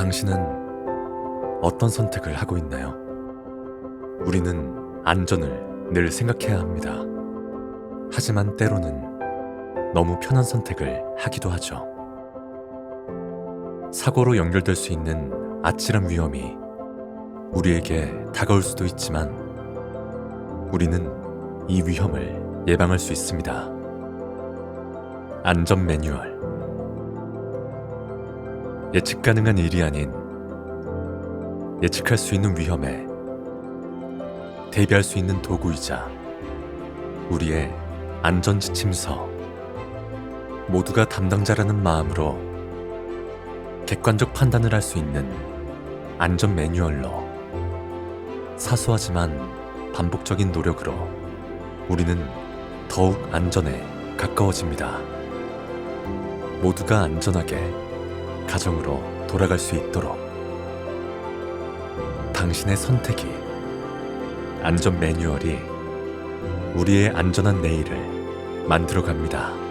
당신은 어떤 선택을 하고 있나요? 우리는 안전을 늘 생각해야 합니다. 하지만 때로는 너무 편한 선택을 하기도 하죠. 사고로 연결될 수 있는 아찔한 위험이 우리에게 다가올 수도 있지만 우리는 이 위험을 예방할 수 있습니다. 안전 매뉴얼. 예측 가능한 일이 아닌 예측할 수 있는 위험에 대비할 수 있는 도구이자 우리의 안전 지침서. 모두가 담당자라는 마음으로 객관적 판단을 할 수 있는 안전 매뉴얼로 사소하지만 반복적인 노력으로 우리는 더욱 안전에 가까워집니다. 모두가 안전하게 가정으로 돌아갈 수 있도록 당신의 선택이 안전 매뉴얼이 우리의 안전한 내일을 만들어 갑니다.